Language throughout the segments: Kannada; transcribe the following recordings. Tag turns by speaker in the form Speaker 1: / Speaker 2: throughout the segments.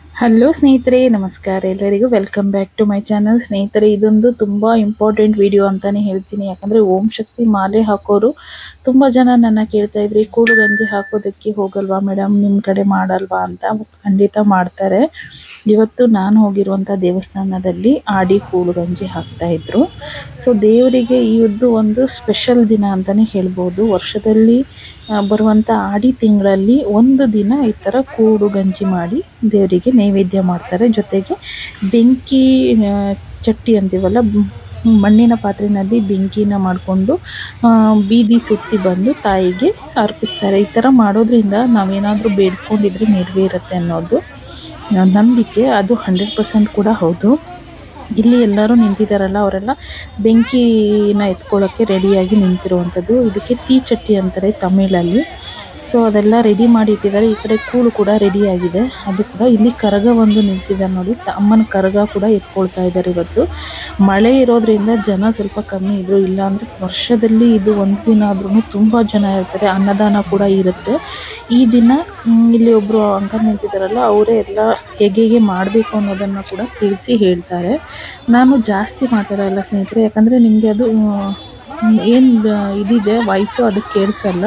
Speaker 1: ಹಲೋ ಸ್ನೇಹಿತರೆ, ನಮಸ್ಕಾರ. ಎಲ್ಲರಿಗೂ welcome back to my channel ಸ್ನೇಹಿತರೆ, ಇದೊಂದು ತುಂಬ ಇಂಪಾರ್ಟೆಂಟ್ ವಿಡಿಯೋ ಅಂತಾನೆ ಹೇಳ್ತೀನಿ. ಯಾಕಂದ್ರೆ ಓಂ ಶಕ್ತಿ ಮಾಲೆ ಹಾಕೋರು ತುಂಬಾ ಜನ ನನ್ನ ಕೇಳ್ತಾ ಇದ್ರಿ, ಕೂಡು ಗಂಜಿ ಹಾಕೋದಕ್ಕೆ ಹೋಗಲ್ವಾ ಮೇಡಮ್ ನಿಮ್ ಕಡೆ ಮಾಡಲ್ವಾ? ಅಂತ ಖಂಡಿತ ಮಾಡ್ತಾರೆ. ಇವತ್ತು ನಾನು ಹೋಗಿರುವಂತ ದೇವಸ್ಥಾನದಲ್ಲಿ ಆಡಿ ಕೂಡು ಗಂಜಿ ಹಾಕ್ತಾ ಇದ್ರು. ಸೊ ದೇವರಿಗೆ ಈ ಒಂದು ಸ್ಪೆಷಲ್ ದಿನ ಅಂತಾನೆ ಹೇಳ್ಬೋದು. ವರ್ಷದಲ್ಲಿ ಆ, ಬರುವಂತ ಆಡಿ ತಿಂಗಳಲ್ಲಿ ಒಂದು ದಿನ ಈ ತರ ಕೂಡು ಗಂಜಿ ಮಾಡಿ ದೇವರಿಗೆ ನೈವೇದ್ಯ ಮಾಡ್ತಾರೆ. ಜೊತೆಗೆ ಬೆಂಕಿ ಚಟ್ಟಿ ಅಂತೀವಲ್ಲ ಮಣ್ಣಿನ ಪಾತ್ರೆಯಲ್ಲಿ ಬೆಂಕಿನ ಮಾಡಿಕೊಂಡು ಬೀದಿ ಸುತ್ತಿ ಬಂದು ತಾಯಿಗೆ ಅರ್ಪಿಸ್ತಾರೆ. ಈ ಥರ ಮಾಡೋದ್ರಿಂದ ನಾವೇನಾದರೂ ಬೇಡ್ಕೊಂಡಿದ್ರೆ ನೆರವೇರುತ್ತೆ ಅನ್ನೋದು ನಂಬಿಕೆ. ಅದು ಹಂಡ್ರೆಡ್ ಪರ್ಸೆಂಟ್ ಕೂಡ ಹೌದು. ಇಲ್ಲಿ ಎಲ್ಲರೂ ನಿಂತಿದ್ದಾರಲ್ಲ ಅವರೆಲ್ಲ ಬೆಂಕಿನ ಎತ್ಕೊಳ್ಳೋಕೆ ರೆಡಿಯಾಗಿ ನಿಂತಿರುವಂಥದ್ದು. ಇದಕ್ಕೆ ತೀ ಚಟ್ಟಿ ಅಂತಾರೆ ತಮಿಳಲ್ಲಿ. ಸೊ ಅದೆಲ್ಲ ರೆಡಿ ಮಾಡಿ ಇಟ್ಟಿದ್ದಾರೆ ಈ ಕಡೆ ಕೂಳು ಕೂಡ ರೆಡಿ ಆಗಿದೆ. ಅದು ಕೂಡ ಇಲ್ಲಿ ಕರಗ ಒಂದು ನಿಲ್ಸಿದ್ದಾರೆ ನೋಡಿ. ಅಮ್ಮನ ಕರಗ ಕೂಡ ಎತ್ಕೊಳ್ತಾ ಇದ್ದಾರೆ ಇವತ್ತು. ಮಳೆ ಇರೋದ್ರಿಂದ ಜನ ಸ್ವಲ್ಪ ಕಮ್ಮಿ ಇದ್ರು. ಇಲ್ಲ ಅಂದ್ರೆ ವರ್ಷದಲ್ಲಿ ಇದು ಒಂದು ದಿನ ಆದ್ರೂ ತುಂಬಾ ಜನ ಇರ್ತಾರೆ. ಅನ್ನದಾನ ಕೂಡ ಇರುತ್ತೆ. ಈ ದಿನ ಇಲ್ಲಿ ಒಬ್ರು ಅಂಕಲ್ ನಿಂತಿದ್ದಾರಲ್ಲ, ಅವರೇ ಎಲ್ಲ ಹೇಗೆ ಹೇಗೆ ಮಾಡಬೇಕು ಅನ್ನೋದನ್ನ ಕೂಡ ತಿಳಿಸಿ ಹೇಳ್ತಾರೆ. ನಾನು ಜಾಸ್ತಿ ಮಾತಾಡಲ್ಲ ಸ್ನೇಹಿತರೆ. ಯಾಕಂದ್ರೆ ನಿಮಗೆ ಅದು ಏನು ಇದಿದೆ ವಾಯ್ಸು ಅದಕ್ಕೆ ಕೇಳಿಸಲ್ಲ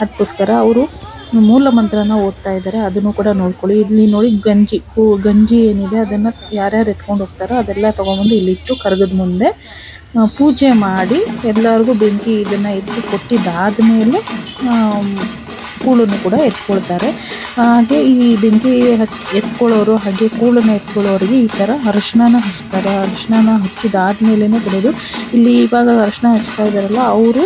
Speaker 1: ಅದಕ್ಕೋಸ್ಕರ ಅವರು ಮೂಲ ಮಂತ್ರನ ಓದ್ತಾ ಇದ್ದಾರೆ ಅದನ್ನು ಕೂಡ ನೋಡ್ಕೊಳ್ಳಿ. ಇಲ್ಲಿ ನೋಡಿ ಗಂಜಿ, ಹೂ, ಗಂಜಿ ಏನಿದೆ, ಅದನ್ನು ಯಾರ್ಯಾರು ಎತ್ಕೊಂಡು ಹೋಗ್ತಾರೋ ಅದೆಲ್ಲ ತೊಗೊಂಬಂದು ಇಲ್ಲಿಟ್ಟು ಕರಗದ ಮುಂದೆ ಪೂಜೆ ಮಾಡಿ ಎಲ್ಲರಿಗೂ ಬೆಂಕಿ ಇದನ್ನು ಎತ್ತಿ ಕೊಟ್ಟಿದ್ದಾದಮೇಲೆ ಕೂಳನ್ನು ಕೂಡ ಎತ್ಕೊಳ್ತಾರೆ. ಹಾಗೆ ಈ ಬೆಂಕಿ ಎತ್ಕೊಳ್ಳೋರು ಹಾಗೆ ಕೂಳನ್ನು ಎತ್ಕೊಳ್ಳೋರಿಗೆ ಈ ಥರ ಅರಿಶಿಣನ ಹಚ್ತಾರೆ. ಅರಿಶಿಣನ ಹಚ್ಚಿದಾದ್ಮೇಲೆ ಬಿಡೋದು ಇಲ್ಲಿ ಇವಾಗ ಅರಿಶಿಣ ಹಚ್ತಾ ಇದ್ದಾರಲ್ಲ, ಅವರು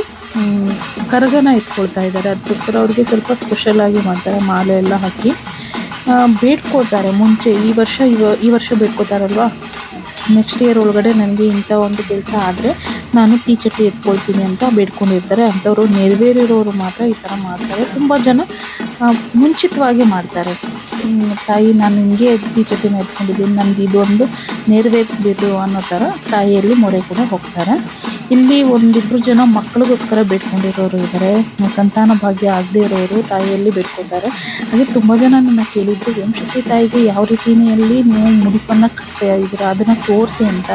Speaker 1: ಕರಗನ ಎತ್ಕೊಳ್ತಾ ಇದ್ದಾರೆ. ಅದಕ್ಕೋಸ್ಕರ ಅವ್ರಿಗೆ ಸ್ವಲ್ಪ ಸ್ಪೆಷಲ್ ಆಗಿ ಮಾಡ್ತಾರೆ, ಮಾಲೆ ಎಲ್ಲ ಹಾಕಿ. ಬೇಡ್ಕೋತಾರೆ ಮುಂಚೆ. ಈ ವರ್ಷ ಇವ, ಈ ವರ್ಷ ಬೇಡ್ಕೊತಾರಲ್ವಾ ನೆಕ್ಸ್ಟ್ ಇಯರ್ ಒಳಗಡೆ ನನಗೆ ಇಂಥ ಒಂದು ಕೆಲಸ ಆದರೆ ನಾನು ಟೀಚರ್ ಚಟ್ಟಿ ಎತ್ಕೊಳ್ತೀನಿ ಅಂತ ಬೇಡ್ಕೊಂಡಿರ್ತಾರೆ ಅಂಥವ್ರು ನೆರವೇರಿರೋರು ಮಾತ್ರ ಈ ಥರ ಮಾಡ್ತಾರೆ. ತುಂಬ ಜನ ಮುಂಚಿತವಾಗಿ ಮಾಡ್ತಾರೆ. ತಾಯಿ ನಾನು ಹಿಂಗೆ ಈ ಜೊತೆ ಎತ್ಕೊಂಡಿದ್ದೀನಿ ನಮ್ಗೆ ಇದೊಂದು ನೆರವೇರಿಸ್ಬೇಕು ಅನ್ನೋ ಥರ ತಾಯಿಯಲ್ಲಿ ಮೊರೆ ಕೂಡ ಹೋಗ್ತಾರೆ. ಇಲ್ಲಿ ಒಂದಿಬ್ರು ಜನ ಮಕ್ಕಳಿಗೋಸ್ಕರ ಬೇಡ್ಕೊಂಡಿರೋರು ಇದ್ದಾರೆ. ಸಂತಾನ ಭಾಗ್ಯ ಆಗದೇ ಇರೋರು ತಾಯಿಯಲ್ಲಿ ಬೇಡ್ಕೊತಾರೆ ಹಾಗೆ ತುಂಬ ಜನ ನನ್ನ ಕೇಳಿದ್ರು ವಂಶತಿ ತಾಯಿಗೆ ಯಾವ ರೀತಿಯಲ್ಲಿ ನೀವು ಮುಡಿಪನ್ನು ಕಟ್ತಾ ಇದ್ದೀರಾ? ಅದನ್ನು ತೋರಿಸಿ ಅಂತ.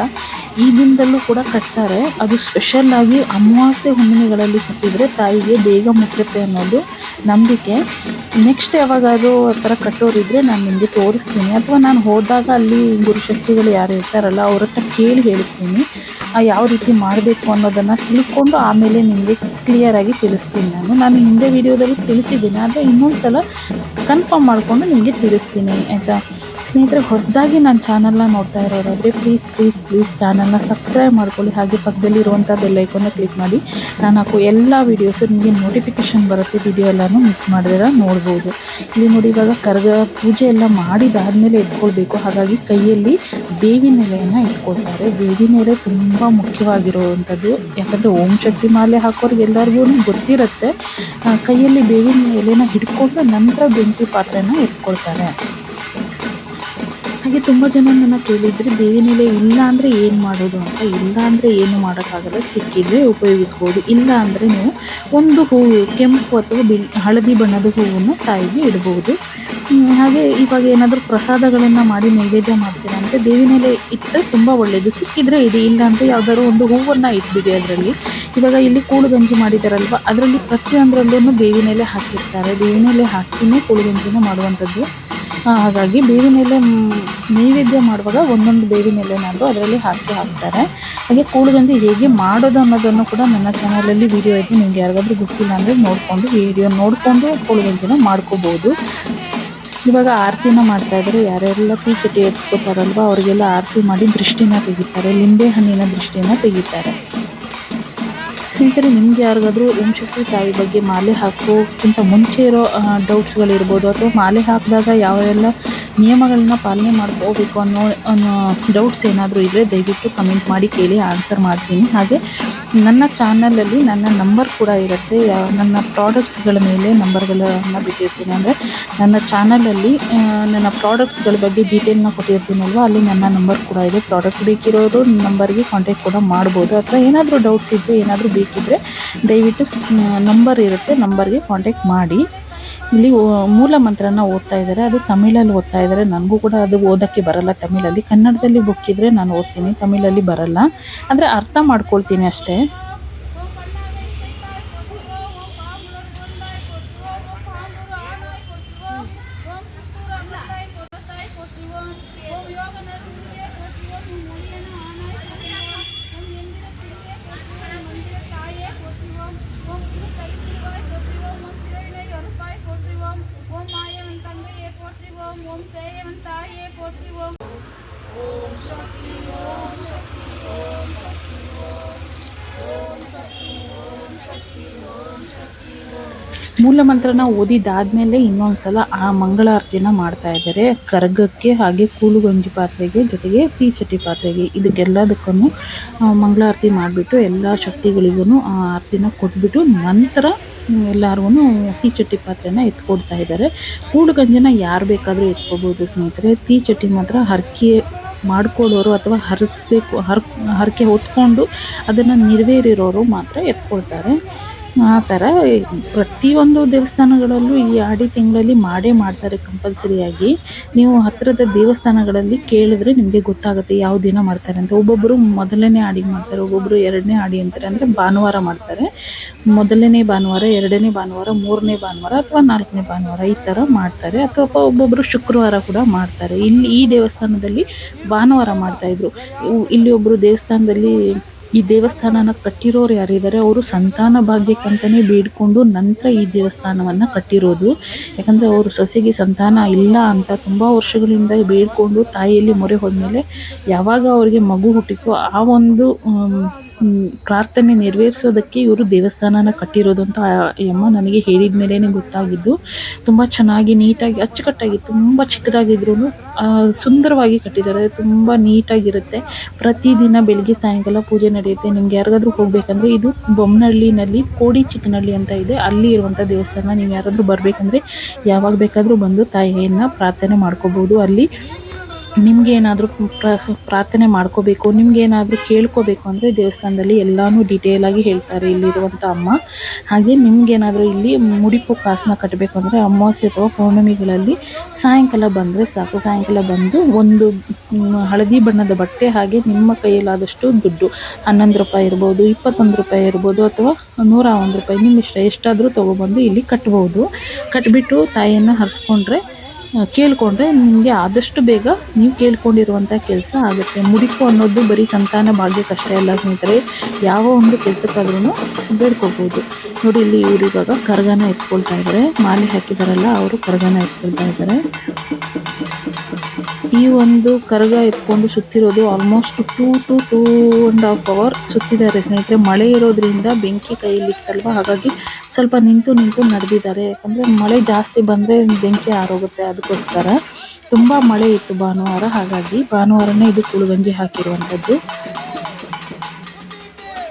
Speaker 1: ಈ ದಿನದಲ್ಲೂ ಕೂಡ ಕಟ್ತಾರೆ. ಅದು ಸ್ಪೆಷಲ್ ಆಗಿ ಅಮಾವಾಸ್ಯೆ ಹುಣ್ಣಿಮೆಗಳಲ್ಲಿ ಕಟ್ಟಿದರೆ ತಾಯಿಗೆ ಬೇಗ ಮುಟ್ಟುತ್ತೆ ಅನ್ನೋದು ನಂಬಿಕೆ. ನೆಕ್ಸ್ಟ್ ಯಾವಾಗಾದರೂ ಆ ಥರ ಕಟ್ಟೋರಿದ್ರೆ ನಾನು ನಿಮಗೆ ತೋರಿಸ್ತೀನಿ. ಅಥವಾ ನಾನು ಹೋದಾಗ ಅಲ್ಲಿ ಗುರುಶಕ್ತಿಗಳು ಯಾರು ಇರ್ತಾರಲ್ಲ, ಅವ್ರ ಹತ್ರ ಕೇಳಿ ಹೇಳಿಸ್ತೀನಿ. ಯಾವ ರೀತಿ ಮಾಡಬೇಕು ಅನ್ನೋದನ್ನು ತಿಳ್ಕೊಂಡು ಆಮೇಲೆ ನಿಮಗೆ ಕ್ಲಿಯರಾಗಿ ತಿಳಿಸ್ತೀನಿ ನಾನು. ನಾನು ಹಿಂದೆ ವಿಡಿಯೋದಲ್ಲಿ ತಿಳಿಸಿದ್ದೀನಿ, ಆದರೆ ಇನ್ನೊಂದು ಸಲ ಕನ್ಫರ್ಮ್ ಮಾಡಿಕೊಂಡು ನಿಮಗೆ ತಿಳಿಸ್ತೀನಿ, ಆಯಿತಾ? ಸ್ನೇಹಿತರೆ, ಹೊಸದಾಗಿ ನನ್ನ ಚಾನಲ್ನ ನೋಡ್ತಾ ಇರೋರಾದರೆ ಪ್ಲೀಸ್ ಪ್ಲೀಸ್ ಪ್ಲೀಸ್ ಚಾನಲ್ನ ಸಬ್ಸ್ಕ್ರೈಬ್ ಮಾಡ್ಕೊಳ್ಳಿ. ಹಾಗೆ ಪಕ್ಕದಲ್ಲಿ ಇರುವಂಥ ಬೆಲ್ ಐಕಾನ್ನ ಕ್ಲಿಕ್ ಮಾಡಿ. ನಾನು ಹಾಕೋ ಎಲ್ಲ ವೀಡಿಯೋಸು ನಿಮಗೆ ನೋಟಿಫಿಕೇಶನ್ ಬರುತ್ತೆ. ವಿಡಿಯೋ ಎಲ್ಲನೂ ಮಿಸ್ ಮಾಡಿದ್ರ ನೋಡ್ಬೋದು. ಇಲ್ಲಿ ನೋಡಿ ಇವಾಗ ಕರ್ಗ ಪೂಜೆ ಎಲ್ಲ ಮಾಡಿದಾದಮೇಲೆ ಎತ್ಕೊಳ್ಬೇಕು. ಹಾಗಾಗಿ ಕೈಯಲ್ಲಿ ಬೇವಿನ ಎಲೆಯನ್ನು ಇಟ್ಕೊಳ್ತಾರೆ. ಬೇವಿನ ಎಲೆ ತುಂಬ ಮುಖ್ಯವಾಗಿರುವಂಥದ್ದು. ಯಾಕಂದರೆ ಓಂ ಶಕ್ತಿ ಮಾಲೆ ಹಾಕೋರಿಗೆ ಎಲ್ಲರಿಗೂ ಗೊತ್ತಿರುತ್ತೆ. ಕೈಯಲ್ಲಿ ಬೇವಿನ ಎಲೆನ ಹಿಡ್ಕೊಂಡು ನಂತರ ಬೆಂಕಿ ಪಾತ್ರೆನ ಎತ್ಕೊಳ್ತಾರೆ. ಹಾಗೆ ತುಂಬ ಜನ ನನ್ನ ಕೇಳಿದರೆ ಬೇವಿನ ಎಲೆ ಇಲ್ಲ ಅಂದರೆ ಏನು ಮಾಡೋದು ಅಂತ. ಇಲ್ಲ ಅಂದರೆ ಏನು ಮಾಡೋಕ್ಕಾಗಲ್ಲ. ಸಿಕ್ಕಿದ್ರೆ ಉಪಯೋಗಿಸ್ಬೋದು. ಇಲ್ಲ ಅಂದರೆ ನೀವು ಒಂದು ಹೂವು, ಕೆಂಪು ಅಥವಾ ಬಿಳಿ, ಹಳದಿ ಬಣ್ಣದ ಹೂವನ್ನು ತಾಯಿಗೆ ಇಡ್ಬೋದು. ಹಾಗೆ ಇವಾಗ ಏನಾದರೂ ಪ್ರಸಾದಗಳನ್ನು ಮಾಡಿ ನೈವೇದ್ಯ ಮಾಡ್ತೀರಾ ಅಂದರೆ ಬೇವಿನ ಎಲೆ ಇಟ್ಟರೆ ತುಂಬ ಒಳ್ಳೆಯದು ಸಿಕ್ಕಿದ್ರೆ ಇಡಿ. ಇಲ್ಲ ಅಂದರೆ ಯಾವ್ದಾದ್ರು ಒಂದು ಹೂವನ್ನು ಇಟ್ಬಿಡಿ ಅದರಲ್ಲಿ. ಇವಾಗ ಇಲ್ಲಿ ಕೂಳು ಗಂಜಿ ಮಾಡಿದಾರಲ್ವ, ಅದರಲ್ಲಿ ಪ್ರತಿಯೊಂದರಲ್ಲೂ ಬೇವಿನ ಎಲೆ ಹಾಕಿರ್ತಾರೆ. ಬೇವಿನ ಎಲೆ ಹಾಕಿನೇ ಕೂಳು ಗಂಜಿನ ಮಾಡುವಂಥದ್ದು. ಹಾಗಾಗಿ ಬೇವಿನ ಎಲೆ ನೈವೇದ್ಯ ಮಾಡುವಾಗ ಒಂದೊಂದು ಬೇವಿನ ಎಲೆನಾದರೂ ಅದರಲ್ಲಿ ಹಾಕಿ ಹಾಕ್ತಾರೆ. ಹಾಗೆ ಕೂಡದಂದು ಹೇಗೆ ಮಾಡೋದು ಅನ್ನೋದನ್ನು ಕೂಡ ನನ್ನ ಚಾನಲಲ್ಲಿ ವಿಡಿಯೋ ಇದೆ ನಿಮ್ಗೆ ಯಾರಿಗಾದ್ರೂ ಗೊತ್ತಿಲ್ಲ ಅಂದರೆ ನೋಡಿಕೊಂಡು ವಿಡಿಯೋ ನೋಡಿಕೊಂಡು ಕೂಳುಗಂಜಿನ ಮಾಡ್ಕೋಬೋದು. ಇವಾಗ ಆರತಿನ ಮಾಡ್ತಾ ಇದ್ದಾರೆ ಯಾರೆಲ್ಲ ಟೀ ಚಟಿ ಎತ್ಕೋತಾರಲ್ವ ಅವರಿಗೆಲ್ಲ ಆರತಿ ಮಾಡಿ ದೃಷ್ಟಿನ ತೆಗಿತಾರೆ. ಲಿಂಬೆ ಹಣ್ಣಿನ ದೃಷ್ಟಿನ ತೆಗಿತಾರೆ. ಸ್ನೇಹಿತರೆ, ನಿಮ್ಗೆ ಯಾರಿಗಾದ್ರೂ ಓಂ ಶಕ್ತಿ ತಾಯಿ ಬಗ್ಗೆ ಮಾಲೆ ಹಾಕೋಕ್ಕಿಂತ ಮುಂಚೆ ಇರೋ ಡೌಟ್ಸ್ಗಳಿರ್ಬೋದು ಅಥವಾ ಮಾಲೆ ಹಾಕಿದಾಗ ಯಾವೆಲ್ಲ ನಿಯಮಗಳನ್ನ ಪಾಲನೆ ಮಾಡ್ಕೋಬೇಕು ಅನ್ನೋ ಅನ್ನೋ ಡೌಟ್ಸ್ ಏನಾದರೂ ಇದ್ದರೆ ದಯವಿಟ್ಟು ಕಮೆಂಟ್ ಮಾಡಿ ಕೇಳಿ ಆನ್ಸರ್ ಮಾಡ್ತೀನಿ. ಹಾಗೆ ನನ್ನ ಚಾನಲಲ್ಲಿ ನನ್ನ ನಂಬರ್ ಕೂಡ ಇರುತ್ತೆ. ನನ್ನ ಪ್ರಾಡಕ್ಟ್ಸ್ಗಳ ಮೇಲೆ ನಂಬರ್ಗಳನ್ನು ಬಿಟ್ಟಿರ್ತೀನಿ. ಅಂದರೆ ನನ್ನ ಚಾನಲಲ್ಲಿ ನನ್ನ ಪ್ರಾಡಕ್ಟ್ಸ್ಗಳ ಬಗ್ಗೆ ಡೀಟೇಲ್ನ ಕೊಟ್ಟಿರ್ತೀನಲ್ವ ಅಲ್ಲಿ ನನ್ನ ನಂಬರ್ ಕೂಡ ಇದೆ. ಪ್ರಾಡಕ್ಟ್ ಬೇಕಿರೋರು ನಂಬರ್ಗೆ ಕಾಂಟ್ಯಾಕ್ಟ್ ಕೂಡ ಮಾಡ್ಬೋದು. ಅಥವಾ ಏನಾದರೂ ಡೌಟ್ಸ್ ಇದ್ದರೆ ಏನಾದರೂ ಬೇಕಿದ್ದರೆ ದಯವಿಟ್ಟು ನಂಬರ್ ಇರುತ್ತೆ. ನಂಬರ್ಗೆ ಕಾಂಟ್ಯಾಕ್ಟ್ ಮಾಡಿ. ಇಲ್ಲಿ ಮೂಲ ಮಂತ್ರನ ಓದ್ತಾ ಇದ್ದಾರೆ. ಅದು ತಮಿಳಲ್ಲಿ ಓದ್ತಾ ಇದ್ದಾರೆ. ನನಗೂ ಕೂಡ ಅದು ಓದೋಕ್ಕೆ ಬರಲ್ಲ ತಮಿಳಲ್ಲಿ. ಕನ್ನಡದಲ್ಲಿ ಬುಕ್ ಇದ್ರೆ ನಾನು ಓದ್ತೀನಿ, ತಮಿಳಲ್ಲಿ ಬರಲ್ಲ. ಅಂದರೆ ಅರ್ಥ ಮಾಡ್ಕೊಳ್ತೀನಿ ಅಷ್ಟೇ. ಮೂಲ ಮಂತ್ರನ ಓದಿದಾದ್ಮೇಲೆ ಇನ್ನೊಂದ್ಸಲ ಆ ಮಂಗಳಾರತಿನ ಮಾಡ್ತಾ ಇದ್ದಾರೆ. ಕರ್ಗಕ್ಕೆ ಹಾಗೆ ಕೂಲುಗಂಜಿ ಪಾತ್ರೆಗೆ ಜೊತೆಗೆ ಪೀಚಟಿ ಪಾತ್ರೆಗೆ ಇದಕ್ಕೆಲ್ಲದಕ್ಕೂ ಮಂಗಳಾರತಿ ಮಾಡಿಬಿಟ್ಟು ಎಲ್ಲ ಶಕ್ತಿಗಳಿಗೂ ಆ, ಆರತಿನ ಕೊಟ್ಬಿಟ್ಟು ನಂತರ ಎಲ್ಲರಿಗೂ ತೀಚಟ್ಟಿ ಪಾತ್ರೆನ ಎತ್ಕೊಡ್ತಾ ಇದ್ದಾರೆ. ಕೂಡುಗಂಜನ ಯಾರು ಬೇಕಾದರೂ ಎತ್ಕೋಬೋದು ಸ್ನೇಹಿತರೆ. ತೀಚಟ್ಟಿ ಮಾತ್ರ ಹರಕೆ ಮಾಡ್ಕೊಳ್ಳೋರು ಅಥವಾ ಹರಿಸ್ಬೇಕು, ಹರ್, ಹರಕೆ ಹೊತ್ಕೊಂಡು ಅದನ್ನು ನೆರವೇರಿರೋರು ಮಾತ್ರ ಎತ್ಕೊಳ್ತಾರೆ. ಆ ಥರ ಪ್ರತಿಯೊಂದು ದೇವಸ್ಥಾನಗಳಲ್ಲೂ ಈ ಆಡಿ ತಿಂಗಳಲ್ಲಿ ಮಾಡೇ ಮಾಡ್ತಾರೆ ಕಂಪಲ್ಸರಿಯಾಗಿ ನೀವು ಹತ್ತಿರದ ದೇವಸ್ಥಾನಗಳಲ್ಲಿ ಕೇಳಿದ್ರೆ ನಿಮಗೆ ಗೊತ್ತಾಗುತ್ತೆ ಯಾವ ದಿನ ಮಾಡ್ತಾರೆ ಅಂತ. ಒಬ್ಬೊಬ್ಬರು ಮೊದಲನೇ ಆಡಿಗೆ ಮಾಡ್ತಾರೆ ಒಬ್ಬೊಬ್ಬರು ಎರಡನೇ ಆಡಿ ಅಂತಾರೆ ಅಂದರೆ ಭಾನುವಾರ ಮಾಡ್ತಾರೆ. ಮೊದಲನೇ ಭಾನುವಾರ, ಎರಡನೇ ಭಾನುವಾರ, ಮೂರನೇ ಭಾನುವಾರ ಅಥವಾ ನಾಲ್ಕನೇ ಭಾನುವಾರ ಈ ಥರ ಮಾಡ್ತಾರೆ. ಅಥವಾ ಒಬ್ಬೊಬ್ಬರು ಶುಕ್ರವಾರ ಕೂಡ ಮಾಡ್ತಾರೆ. ಇಲ್ಲಿ ಈ ದೇವಸ್ಥಾನದಲ್ಲಿ ಭಾನುವಾರ ಮಾಡ್ತಾಯಿದ್ರು ಇಲ್ಲಿ ಒಬ್ಬರು ದೇವಸ್ಥಾನದಲ್ಲಿ ಈ ದೇವಸ್ಥಾನನ ಕಟ್ಟಿರೋರು ಯಾರಿದ್ದಾರೆ? ಅವರು ಸಂತಾನ ಭಾಗ್ಯಕ್ಕಂತಾನೆ ಬೇಡ್ಕೊಂಡು ನಂತರ ಈ ದೇವಸ್ಥಾನವನ್ನ ಕಟ್ಟಿರೋದು. ಯಾಕಂದ್ರೆ ಅವರು ಸೊಸೆಗೆ ಸಂತಾನ ಇಲ್ಲ ಅಂತ ತುಂಬಾ ವರ್ಷಗಳಿಂದ ಬೇಡ್ಕೊಂಡು ತಾಯಿಯಲ್ಲಿ ಮೊರೆ ಹೋದ್ಮೇಲೆ ಯಾವಾಗ ಅವರಿಗೆ ಮಗು ಹುಟ್ಟಿತ್ತು ಆ ಒಂದು ಪ್ರಾರ್ಥನೆ ನೆರವೇರಿಸೋದಕ್ಕೆ ಇವರು ದೇವಸ್ಥಾನನ ಕಟ್ಟಿರೋದು ಅಂತ ಅಮ್ಮ ನನಗೆ ಹೇಳಿದ ಮೇಲೇ ಗೊತ್ತಾಗಿದ್ದು, ತುಂಬ ಚೆನ್ನಾಗಿ ನೀಟಾಗಿ, ಅಚ್ಚುಕಟ್ಟಾಗಿ ತುಂಬ ಚಿಕ್ಕದಾಗಿದ್ರು ಸುಂದರವಾಗಿ ಕಟ್ಟಿದ್ದಾರೆ. ತುಂಬ ನೀಟಾಗಿರುತ್ತೆ. ಪ್ರತಿದಿನ ಬೆಳಿಗ್ಗೆ ಸಾಯಂಕಾಲ ಪೂಜೆ ನಡೆಯುತ್ತೆ. ನಿಮ್ಗೆ ಯಾರಿಗಾದ್ರೂ ಹೋಗ್ಬೇಕಂದ್ರೆ ಇದು ಬೊಮ್ಮನಹಳ್ಳಿನಲ್ಲಿ ಕೋಡಿ ಚಿಕ್ಕನಹಳ್ಳಿ ಅಂತ ಇದೆ. ಅಲ್ಲಿ ಇರುವಂಥ ದೇವಸ್ಥಾನ. ನೀವು ಯಾರಾದರೂ ಬರಬೇಕಂದ್ರೆ ಯಾವಾಗ ಬೇಕಾದರೂ ಬಂದು ತಾಯಿಯನ್ನು ಪ್ರಾರ್ಥನೆ ಮಾಡ್ಕೋಬೋದು. ಅಲ್ಲಿ ನಿಮ್ಗೆ ಏನಾದರೂ ಪ್ರಾರ್ಥನೆ ಮಾಡ್ಕೋಬೇಕು ನಿಮ್ಗೆ ಏನಾದರೂ ಕೇಳ್ಕೋಬೇಕು ಅಂದರೆ ದೇವಸ್ಥಾನದಲ್ಲಿ ಎಲ್ಲನೂ ಡೀಟೇಲ್ ಆಗಿ ಹೇಳ್ತಾರೆ ಇಲ್ಲಿರುವಂಥ ಅಮ್ಮ. ಹಾಗೆ ನಿಮ್ಗೇನಾದರೂ ಇಲ್ಲಿ ಮುಡಿಪು ಕಾಸನ್ನ ಕಟ್ಟಬೇಕು ಅಂದರೆ ಅಮಾವಾಸ್ಯೆ ಅಥವಾ ಪೌರ್ಣಮಿಗಳಲ್ಲಿ ಸಾಯಂಕಾಲ ಬಂದರೆ ಸಾಕು. ಸಾಯಂಕಾಲ ಬಂದು ಒಂದು ಹಳದಿ ಬಣ್ಣದ ಬಟ್ಟೆ ಹಾಗೆ ನಿಮ್ಮ ಕೈಯಲ್ಲಾದಷ್ಟು ದುಡ್ಡು. ಹನ್ನೊಂದು ರೂಪಾಯಿ ಇರ್ಬೋದು, ಇಪ್ಪತ್ತೊಂದು ರೂಪಾಯಿ ಇರ್ಬೋದು ಅಥವಾ ನೂರ ಒಂದು ರೂಪಾಯಿ ನಿಮ್ಮ ಇಷ್ಟ ಎಷ್ಟಾದರೂ ತೊಗೊಬಂದು ಇಲ್ಲಿ ಕಟ್ಬೋದು. ಕಟ್ಬಿಟ್ಟು ತಾಯಿಯನ್ನು ಹರಿಸ್ಕೊಂಡ್ರೆ ಕೇಳ್ಕೊಂಡ್ರೆ ನಿಮಗೆ ಆದಷ್ಟು ಬೇಗ ನೀವು ಕೇಳ್ಕೊಂಡಿರುವಂಥ ಕೆಲಸ ಆಗುತ್ತೆ. ಮುಡಿಪು ಅನ್ನೋದು ಬರೀ ಸಂತಾನ ಭಾಗ್ಯಕ್ಕಷ್ಟೇ ಅಲ್ಲ ಸ್ನೇಹಿತರೆ. ಯಾವ ಒಂದು ಕೆಲಸಕ್ಕಾದ್ರೂ ಬೇಡ್ಕೋಬೋದು ನೋಡಿ, ಇಲ್ಲಿ ಇವರು ಇವಾಗ ಕರ್ಗನ ಎತ್ಕೊಳ್ತಾ ಇದ್ದಾರೆ ಮಾಲೆ ಹಾಕಿದಾರಲ್ಲ, ಅವರು ಕರ್ಗನ ಎತ್ಕೊಳ್ತಾ ಇದ್ದಾರೆ ಈ ಒಂದು ಕರಗ ಎತ್ಕೊಂಡು ಸುತ್ತಿರೋದು almost two to two and half hour ಸುತ್ತಿದ್ದಾರೆ ಸ್ನೇಹಿತರೆ. ಮಳೆ ಇರೋದ್ರಿಂದ ಬೆಂಕಿ ಕೈಯಲ್ಲಿತ್ತಲ್ವ ಹಾಗಾಗಿ ಸ್ವಲ್ಪ ನಿಂತು ನಿಂತು ನಡೆದಿದ್ದಾರೆ. ಯಾಕಂದರೆ ಮಳೆ ಜಾಸ್ತಿ ಬಂದರೆ ಬೆಂಕಿ ಆರೋಗುತ್ತೆ ಅದಕ್ಕೋಸ್ಕರ. ತುಂಬ ಮಳೆ ಇತ್ತು ಭಾನುವಾರ, ಹಾಗಾಗಿ ಭಾನುವಾರನೇ ಇದು ಕುಳುಗಂಜಿ ಹಾಕಿರುವಂಥದ್ದು.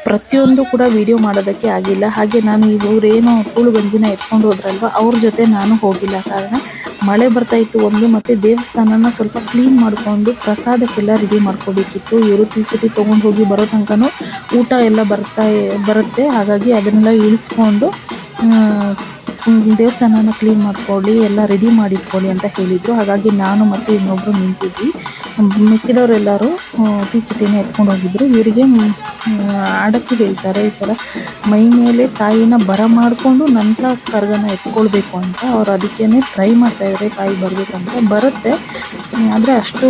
Speaker 1: ಪ್ರತಿಯೊಂದು ಕೂಡ ವಿಡಿಯೋ ಮಾಡೋದಕ್ಕೆ ಆಗಿಲ್ಲ. ಹಾಗೆ ನಾನು ಇವರೇನು ಕೂಳು ಗಂಜಿನ ಎತ್ಕೊಂಡು ಹೋದ್ರಲ್ವ, ಅವ್ರ ಜೊತೆ ನಾನು ಹೋಗಿಲ್ಲ. ಕಾರಣ ಮಳೆ ಬರ್ತಾ ಇತ್ತು ಒಂದು, ಮತ್ತು ದೇವಸ್ಥಾನನ ಸ್ವಲ್ಪ ಕ್ಲೀನ್ ಮಾಡಿಕೊಂಡು ಪ್ರಸಾದಕ್ಕೆಲ್ಲ ರೆಡಿ ಮಾಡ್ಕೋಬೇಕಿತ್ತು. ಇವರು ತೀಚಟಿ ತೊಗೊಂಡು ಹೋಗಿ ಬರೋ ತನಕನೂ ಊಟ ಎಲ್ಲ ಬರ್ತಾ, ಬರುತ್ತೆ. ಹಾಗಾಗಿ ಅದನ್ನೆಲ್ಲ ಇಳಿಸ್ಕೊಂಡು ದೇವಸ್ಥಾನನ ಕ್ಲೀನ್ ಮಾಡ್ಕೊಳ್ಳಿ, ಎಲ್ಲ ರೆಡಿ ಮಾಡಿಟ್ಕೊಳ್ಳಿ ಅಂತ ಹೇಳಿದರು. ಹಾಗಾಗಿ ನಾನು ಮತ್ತು ಇನ್ನೊಬ್ಬರು ನಿಂತಿದ್ವಿ. ಮಿಕ್ಕಿದವರೆಲ್ಲರೂ ತೀಚಟಿನ ಎತ್ಕೊಂಡು ಹೋಗಿದ್ರು. ಇವರಿಗೆ ಆಡಕ್ಕೆ ಹೇಳ್ತಾರೆ ಈ ಥರ. ಮೈ ಮೇಲೆ ತಾಯಿನ ಬರ ಮಾಡಿಕೊಂಡು ನಂತರ ಕರ್ಗನ ಎತ್ಕೊಳ್ಬೇಕು ಅಂತ ಅವ್ರು ಅದಕ್ಕೇ ಟ್ರೈ ಮಾಡ್ತಾ ಇದ್ದಾರೆ ತಾಯಿ ಬರಬೇಕಂತ. ಬರುತ್ತೆ, ಆದರೆ ಅಷ್ಟು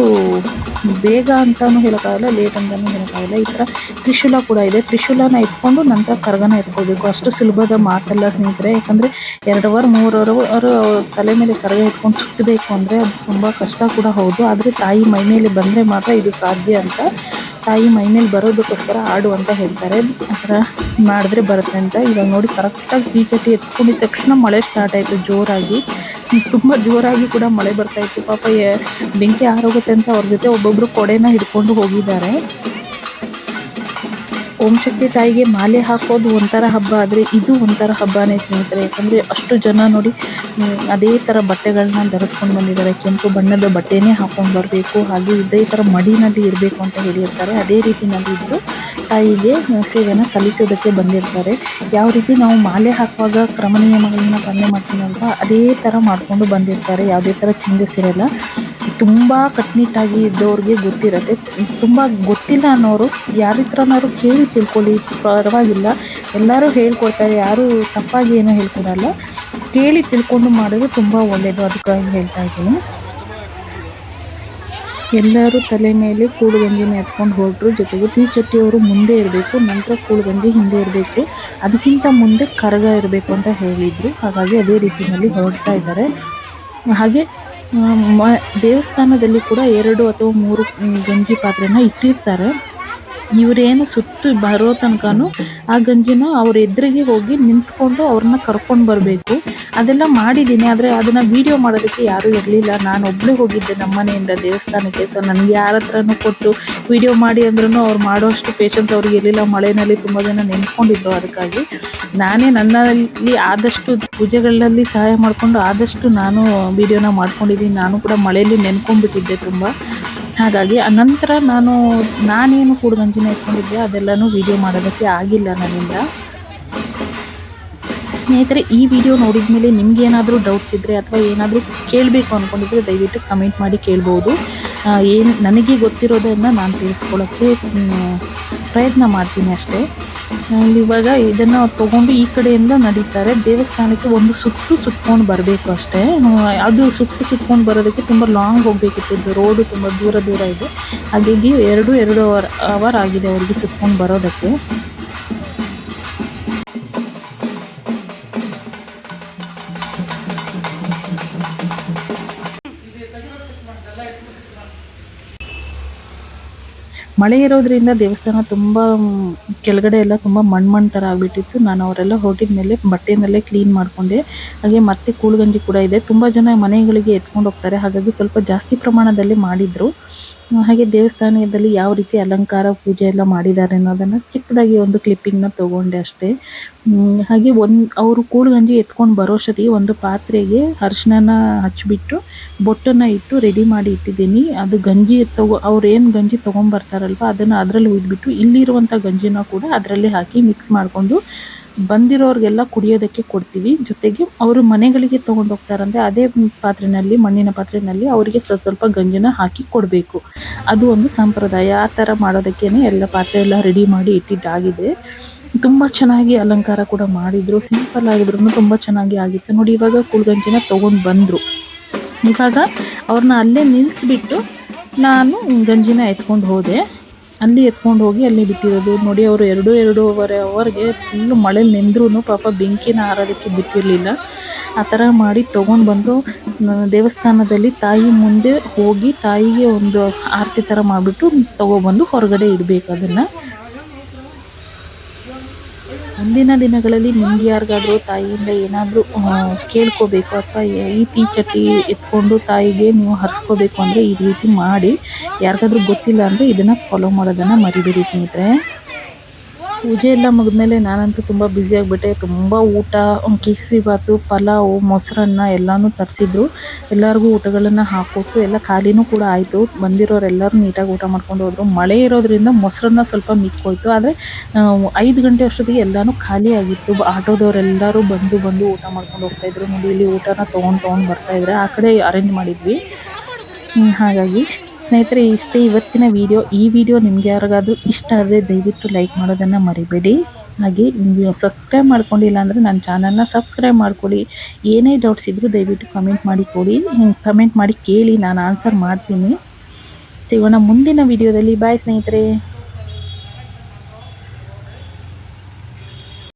Speaker 1: ಬೇಗ ಅಂತಲೂ ಹೇಳೋಕ್ಕಾಗಲ್ಲ ಲೇಟ್ ಅಂತಲೂ ಹೇಳೋಕ್ಕಾಗಲ್ಲ ಈ ಥರ ತ್ರಿಶೂಲ ಕೂಡ ಇದೆ. ತ್ರಿಶೂಲನ ಎತ್ಕೊಂಡು ನಂತರ ಕರ್ಗನ ಎತ್ಕೊಳ್ಬೇಕು. ಅಷ್ಟು ಸುಲಭದ ಮಾತಲ್ಲ ಸ್ನೇಹಿತರೆ, ಯಾಕಂದರೆ ಎರಡು ಅವರ್ ಮೂರು ಅವ್ರ ತಲೆ ಮೇಲೆ ಕರಗ ಇಟ್ಕೊಂಡು ಸುತ್ತಬೇಕು ಅಂದರೆ ಅದು ತುಂಬ ಕಷ್ಟ ಕೂಡ ಹೌದು. ಆದರೆ ತಾಯಿ ಮೈ ಮೇಲೆ ಬಂದರೆ ಮಾತ್ರ ಇದು ಸಾಧ್ಯ ಅಂತ ತಾಯಿ ಮೈ ಮೇಲೆ ಬರೋದಕ್ಕೋಸ್ಕರ ಆಡು ಅಂತ ಹೇಳ್ತಾರೆ. ಆ ಮಾಡಿದ್ರೆ ಬರುತ್ತೆ ಅಂತ. ಇವಾಗ ನೋಡಿ ಕರೆಕ್ಟಾಗಿ ಟೀಚಟಿ ಎತ್ಕೊಂಡಿದ ತಕ್ಷಣ ಮಳೆ ಸ್ಟಾರ್ಟ್ ಆಯಿತು ಜೋರಾಗಿ. ತುಂಬ ಜೋರಾಗಿ ಕೂಡ ಮಳೆ ಬರ್ತಾಯಿತ್ತು ಪಾಪ ಬೆಂಕಿ ಆರೋಗುತ್ತೆ ಅಂತ ಅವ್ರ ಜೊತೆ ಒಬ್ಬೊಬ್ಬರು ಕೊಡೆನ ಹಿಡ್ಕೊಂಡು ಹೋಗಿದ್ದಾರೆ. ಓಂ ಶಕ್ತಿ ತಾಯಿಗೆ ಮಾಲೆ ಹಾಕೋದು ಒಂಥರ ಹಬ್ಬ, ಆದರೆ ಇದು ಒಂಥರ ಹಬ್ಬನೇ ಸ್ನೇಹಿತರೆ. ಯಾಕಂದರೆ ಅಷ್ಟು ಜನ ನೋಡಿ ಅದೇ ಥರ ಬಟ್ಟೆಗಳನ್ನ ಧರಿಸ್ಕೊಂಡು ಬಂದಿದ್ದಾರೆ. ಕೆಂಪು ಬಣ್ಣದ ಬಟ್ಟೆನೇ ಹಾಕೊಂಡು ಬರಬೇಕು, ಹಾಗೂ ಇದೇ ಥರ ಮಡಿನಲ್ಲಿ ಇರಬೇಕು ಅಂತ ಹೇಳಿರ್ತಾರೆ. ಅದೇ ರೀತಿನಲ್ಲಿ ಇದ್ದು ತಾಯಿಗೆ ಸೇವೆಯನ್ನು ಸಲ್ಲಿಸೋದಕ್ಕೆ ಬಂದಿರ್ತಾರೆ. ಯಾವ ರೀತಿ ನಾವು ಮಾಲೆ ಹಾಕುವಾಗ ಕ್ರಮ ನಿಯಮಗಳನ್ನ ಪಾಲನೆ ಅಂತ ಅದೇ ಥರ ಮಾಡಿಕೊಂಡು ಬಂದಿರ್ತಾರೆ. ಯಾವುದೇ ಥರ ಚೇಂಜಸ್ ಇರಲ್ಲ. ತುಂಬ ಕಟ್ನಿಟ್ಟಾಗಿ ಇದ್ದವ್ರಿಗೆ ಗೊತ್ತಿರುತ್ತೆ. ತುಂಬ ಗೊತ್ತಿಲ್ಲ ಅನ್ನೋರು ಯಾರ ಹತ್ರನಾದ್ರು ಕೇಳಿ ತಿಳ್ಕೊಳ್ಳಿ ಪರವಾಗಿಲ್ಲ ಎಲ್ಲರೂ ಹೇಳ್ಕೊಡ್ತಾರೆ, ಯಾರೂ ತಪ್ಪಾಗಿ ಏನೂ ಹೇಳ್ಕೊಡಲ್ಲ. ಕೇಳಿ ತಿಳ್ಕೊಂಡು ಮಾಡೋದು ತುಂಬ ಒಳ್ಳೆಯದು ಅದಕ್ಕಾಗಿ ಹೇಳ್ತಾ ಇದ್ದೀನಿ. ಎಲ್ಲರೂ ತಲೆ ಮೇಲೆ ಕೂಡುಗಂಜಿನ ಎತ್ಕೊಂಡು ಹೊರಟರು. ಜೊತೆಗೆ ತೀಚಟ್ಟಿಯವರು ಮುಂದೆ ಇರಬೇಕು, ನಂತರ ಕೂಡುಗಂಜಿ ಹಿಂದೆ ಇರಬೇಕು. ಅದಕ್ಕಿಂತ ಮುಂದೆ ಕರಗ ಇರಬೇಕು ಅಂತ ಹೇಳಿದರು. ಹಾಗಾಗಿ ಅದೇ ರೀತಿಯಲ್ಲಿ ಹೊರಡ್ತಾ ಇದ್ದಾರೆ. ಹಾಗೆ ದೇವಸ್ಥಾನದಲ್ಲಿ ಕೂಡ ಎರಡು ಅಥವಾ ಮೂರು ಗಂಜಿ ಪಾತ್ರೆನ ಇಟ್ಟಿರ್ತಾರೆ. ಇವರೇನು ಸುತ್ತು ಬರೋ ತನಕನೂ ಆ ಗಂಜಿನ ಅವ್ರ ಎದುರಿಗೆ ಹೋಗಿ ನಿಂತ್ಕೊಂಡು ಅವ್ರನ್ನ ಕರ್ಕೊಂಡು ಬರಬೇಕು. ಅದೆಲ್ಲ ಮಾಡಿದ್ದೀನಿ, ಆದರೆ ಅದನ್ನು ವೀಡಿಯೋ ಮಾಡೋದಕ್ಕೆ ಯಾರೂ ಇರಲಿಲ್ಲ. ನಾನು ಒಬ್ಬಳೇ ಹೋಗಿದ್ದೆ ನಮ್ಮ ಮನೆಯಿಂದ ದೇವಸ್ಥಾನಕ್ಕೆ ಸೊ ನನಗೆ ಯಾರ ಹತ್ರನೂ ಕೊಟ್ಟು ವಿಡಿಯೋ ಮಾಡಿ ಅಂದ್ರೂ ಅವ್ರು ಮಾಡೋಷ್ಟು ಪೇಷನ್ಸ್ ಅವ್ರಿಗೆ ಇರಲಿಲ್ಲ. ಮಳೆಯಲ್ಲಿ ತುಂಬ ಜನ ನೆನ್ಕೊಂಡಿದ್ರು ಅದಕ್ಕಾಗಿ. ನಾನೇ ನನ್ನಲ್ಲಿ ಆದಷ್ಟು ಪೂಜೆಗಳಲ್ಲಿ ಸಹಾಯ ಮಾಡಿಕೊಂಡು ಆದಷ್ಟು ನಾನು ವಿಡಿಯೋನ ಮಾಡ್ಕೊಂಡಿದ್ದೀನಿ. ನಾನು ಕೂಡ ಮಳೆಯಲ್ಲಿ ನೆನ್ಕೊಂಡ್ಬಿಟ್ಟಿದ್ದೆ ತುಂಬ. ಹಾಗಾಗಿ ಅನಂತರ ನಾನು ನಾನೇನು ಕೂಡುಗಂಜಿನ ಇಟ್ಕೊಂಡಿದ್ದೆ ಅದೆಲ್ಲನೂ ವಿಡಿಯೋ ಮಾಡೋದಕ್ಕೆ ಆಗಿಲ್ಲ ನನ್ನಿಂದ. ಸ್ನೇಹಿತರೆ, ಈ ವಿಡಿಯೋ ನೋಡಿದ ಮೇಲೆ ನಿಮ್ಗೆ ಏನಾದರೂ ಡೌಟ್ಸ್ ಇದ್ದರೆ ಅಥವಾ ಏನಾದರೂ ಕೇಳಬೇಕು ಅಂದ್ಕೊಂಡಿದ್ರೆ ದಯವಿಟ್ಟು ಕಮೆಂಟ್ ಮಾಡಿ ಕೇಳ್ಬೋದು. ಏನು ನನಗೆ ಗೊತ್ತಿರೋದನ್ನು ನಾನು ತಿಳಿಸ್ಕೊಳ್ಳೋಕ್ಕೆ ಪ್ರಯತ್ನ ಮಾಡ್ತೀನಿ ಅಷ್ಟೇ. ಇವಾಗ ಇದನ್ನು ತಗೊಂಡು ಈ ಕಡೆಯಿಂದ ನಡೀತಾರೆ. ದೇವಸ್ಥಾನಕ್ಕೆ ಒಂದು ಸುತ್ತು ಸುತ್ಕೊಂಡು ಬರಬೇಕು ಅಷ್ಟೇ. ಅದು ಸುತ್ತು ಸುತ್ಕೊಂಡು ಬರೋದಕ್ಕೆ ತುಂಬ ಲಾಂಗ್ ಹೋಗಬೇಕಿತ್ತು. ರೋಡು ತುಂಬ ದೂರ ದೂರ ಇದೆ. ಹಾಗಾಗಿ ಎರಡು ಎರಡು ಅವರ್ ಅವರ್ ಆಗಿದೆ ಅವರಿಗೆ ಸುತ್ಕೊಂಡು ಬರೋದಕ್ಕೆ. ಮಳೆ ಇರೋದ್ರಿಂದ ದೇವಸ್ಥಾನ ತುಂಬ ಕೆಳಗಡೆ ಎಲ್ಲ ತುಂಬ ಮಣ್ಣು ಮಣ್ಣು ಥರ ಆಗಿಬಿಟ್ಟಿತ್ತು. ನಾನು ಅವರೆಲ್ಲ ಹೊರಟಿದ ಮೇಲೆ ಬಟ್ಟೆನಲ್ಲೇ ಕ್ಲೀನ್ ಮಾಡಿಕೊಂಡೆ. ಹಾಗೆ ಮತ್ತೆ ಕೂಳುಗಂಜಿ ಕೂಡ ಇದೆ. ತುಂಬ ಜನ ಮನೆಗಳಿಗೆ ಎತ್ಕೊಂಡು ಹೋಗ್ತಾರೆ. ಹಾಗಾಗಿ ಸ್ವಲ್ಪ ಜಾಸ್ತಿ ಪ್ರಮಾಣದಲ್ಲಿ ಮಾಡಿದರು. ಹಾಗೆ ದೇವಸ್ಥಾನದಲ್ಲಿ ಯಾವ ರೀತಿ ಅಲಂಕಾರ, ಪೂಜೆ ಎಲ್ಲ ಮಾಡಿದ್ದಾರೆ ಅನ್ನೋದನ್ನ ಚಿಕ್ಕದಾಗಿ ಒಂದು ಕ್ಲಿಪ್ಪಿಂಗ್ನ ತಗೊಂಡೆ ಅಷ್ಟೇ. ಹಾಗೆ ಒಂದು, ಅವರು ಕೂಳುಗಂಜಿ ಎತ್ಕೊಂಡು ಬರೋಷ್ಟೊತ್ತಿಗೆ ಒಂದು ಪಾತ್ರೆಗೆ ಅರಿಶಿನ ಹಚ್ಚಿಬಿಟ್ಟು ಬೊಟ್ಟನ್ನು ಇಟ್ಟು ರೆಡಿ ಮಾಡಿ ಇಟ್ಟಿದ್ದೀನಿ. ಅದು ಗಂಜಿ ತಗೋ, ಅವ್ರು ಏನು ಗಂಜಿ ತೊಗೊಂಬರ್ತಾರಲ್ವ ಅದನ್ನು ಅದರಲ್ಲಿ ಹುಯ್ದ್ಬಿಟ್ಟು ಇಲ್ಲಿರುವಂಥ ಗಂಜಿನ ಕೂಡ ಅದರಲ್ಲಿ ಹಾಕಿ ಮಿಕ್ಸ್ ಮಾಡಿಕೊಂಡು ಬಂದಿರೋರಿಗೆಲ್ಲ ಕುಡಿಯೋದಕ್ಕೆ ಕೊಡ್ತೀವಿ. ಜೊತೆಗೆ ಅವರು ಮನೆಗಳಿಗೆ ತಗೊಂಡು ಹೋಗ್ತಾರಂದ್ರೆ ಅದೇ ಪಾತ್ರೆನಲ್ಲಿ, ಮಣ್ಣಿನ ಪಾತ್ರೆನಲ್ಲಿ ಅವರಿಗೆ ಸ್ವಲ್ಪ ಗಂಜಿನ ಹಾಕಿ ಕೊಡಬೇಕು. ಅದು ಒಂದು ಸಂಪ್ರದಾಯ. ಆ ಥರ ಮಾಡೋದಕ್ಕೇನೆ ಎಲ್ಲ ಪಾತ್ರೆ ಎಲ್ಲ ರೆಡಿ ಮಾಡಿ ಇಟ್ಟಿದ್ದಾಗಿದೆ. ತುಂಬ ಚೆನ್ನಾಗಿ ಅಲಂಕಾರ ಕೂಡ ಮಾಡಿದ್ರು. ಸಿಂಪಲ್ ಆಗಿದ್ರು ತುಂಬ ಚೆನ್ನಾಗಿ ಆಗಿತ್ತು. ನೋಡಿ, ಇವಾಗ ಕುಳ್ಗಂಜಿನ ತೊಗೊಂಡು ಬಂದರು. ಇವಾಗ ಅವ್ರನ್ನ ಅಲ್ಲೇ ನಿಲ್ಲಿಸ್ಬಿಟ್ಟು ನಾನು ಗಂಜಿನ ಎತ್ಕೊಂಡು ಹೋದೆ. ಅಲ್ಲಿ ಎತ್ಕೊಂಡು ಹೋಗಿ ಅಲ್ಲಿ ಬಿಟ್ಟಿರೋದು. ನೋಡಿ, ಅವರು ಎರಡು, ಎರಡೂವರೆ ಅವರ್ಗೆ ಫುಲ್ಲು ಮಳೇಲಿ ನೆಂದ್ರೂ ಪಾಪ ಬೆಂಕಿನ ಆರೋದಕ್ಕೆ ಬಿಟ್ಟಿರಲಿಲ್ಲ. ಆ ಥರ ಮಾಡಿ ತೊಗೊಂಡು ಬಂದು ದೇವಸ್ಥಾನದಲ್ಲಿ ತಾಯಿ ಮುಂದೆ ಹೋಗಿ ತಾಯಿಗೆ ಒಂದು ಆರತಿ ಥರ ಮಾಡಿಬಿಟ್ಟು ತೊಗೊಬಂದು ಹೊರಗಡೆ ಇಡಬೇಕು ಅದನ್ನು. ಮುಂದಿನ ದಿನಗಳಲ್ಲಿ ನಿಮ್ಗೆ ಯಾರಿಗಾದ್ರೂ ತಾಯಿಯಿಂದ ಏನಾದರೂ ಕೇಳ್ಕೋಬೇಕು ಅಥವಾ ಈ ಟೀ ಚಟಿ ಎತ್ಕೊಂಡು ತಾಯಿಗೆ ನೀವು ಹರಿಸ್ಕೋಬೇಕು ಅಂದರೆ ಈ ರೀತಿ ಮಾಡಿ, ಯಾರಿಗಾದ್ರೂ ಗೊತ್ತಿಲ್ಲ ಅಂದರೆ ಇದನ್ನು ಫಾಲೋ ಮಾಡೋದನ್ನು ಮರಿಬೇಡಿ ಸ್ನೇಹಿತರೆ. ಪೂಜೆ ಎಲ್ಲ ಮುಗಿದ್ಮೇಲೆ ನಾನಂತೂ ತುಂಬ ಬ್ಯುಸಿ ಆಗಿಬಿಟ್ಟೆ. ತುಂಬ ಊಟ, ಒಂದ್ ಕೇಸರಿ ಬಾತು, ಪಲಾವು, ಮೊಸರನ್ನ ಎಲ್ಲನೂ ತರಿಸಿದ್ರು. ಎಲ್ಲರಿಗೂ ಊಟಗಳನ್ನು ಹಾಕ್ಕೊಟ್ಟು ಎಲ್ಲ ಖಾಲಿನೂ ಕೂಡ ಆಯಿತು. ಬಂದಿರೋರೆಲ್ಲರೂ ನೀಟಾಗಿ ಊಟ ಮಾಡ್ಕೊಂಡು ಹೋದರು. ಮಳೆ ಇರೋದ್ರಿಂದ ಮೊಸರನ್ನ ಸ್ವಲ್ಪ ಮಿಕ್ಕೋಯ್ತು. ಆದರೆ ಐದು ಗಂಟೆ ಅಷ್ಟೊತ್ತಿಗೆ ಎಲ್ಲನೂ ಖಾಲಿ ಆಗಿತ್ತು. ಆಟೋದವರೆಲ್ಲರೂ ಬಂದು ಬಂದು ಊಟ ಮಾಡ್ಕೊಂಡು ಹೋಗ್ತಾಯಿದ್ರು ನೋಡಿ ಇಲ್ಲಿ ಊಟನ ತೊಗೊಂಡು ತೊಗೊಂಡು ಬರ್ತಾಯಿದ್ರೆ ಆ ಕಡೆ ಅರೇಂಜ್ ಮಾಡಿದ್ವಿ. ಹಾಗಾಗಿ ಸ್ನೇಹಿತರೆ, ಇಷ್ಟೇ ಇವತ್ತಿನ ವಿಡಿಯೋ ಈ ವಿಡಿಯೋ ನಿಮ್ಗೆ ಯಾರಿಗಾದ್ರೂ ಇಷ್ಟ ಆದರೆ ದಯವಿಟ್ಟು ಲೈಕ್ ಮಾಡೋದನ್ನು ಮರಿಬೇಡಿ. ಹಾಗೆ ಸಬ್ಸ್ಕ್ರೈಬ್ ಮಾಡ್ಕೊಂಡಿಲ್ಲ ಅಂದರೆ ನನ್ನ ಚಾನಲ್ನ ಸಬ್ಸ್ಕ್ರೈಬ್ ಮಾಡ್ಕೊಳ್ಳಿ. ಏನೇ ಡೌಟ್ಸ್ ಇದ್ದರೂ ದಯವಿಟ್ಟು ಕಮೆಂಟ್ ಮಾಡಿ ಕೊಡಿ. ಕಮೆಂಟ್ ಮಾಡಿ ಕೇಳಿ, ನಾನು ಆನ್ಸರ್ ಮಾಡ್ತೀನಿ. ಸಿಗೋಣ ಮುಂದಿನ ವಿಡಿಯೋದಲ್ಲಿ ಬಾಯ್ ಸ್ನೇಹಿತರೆ.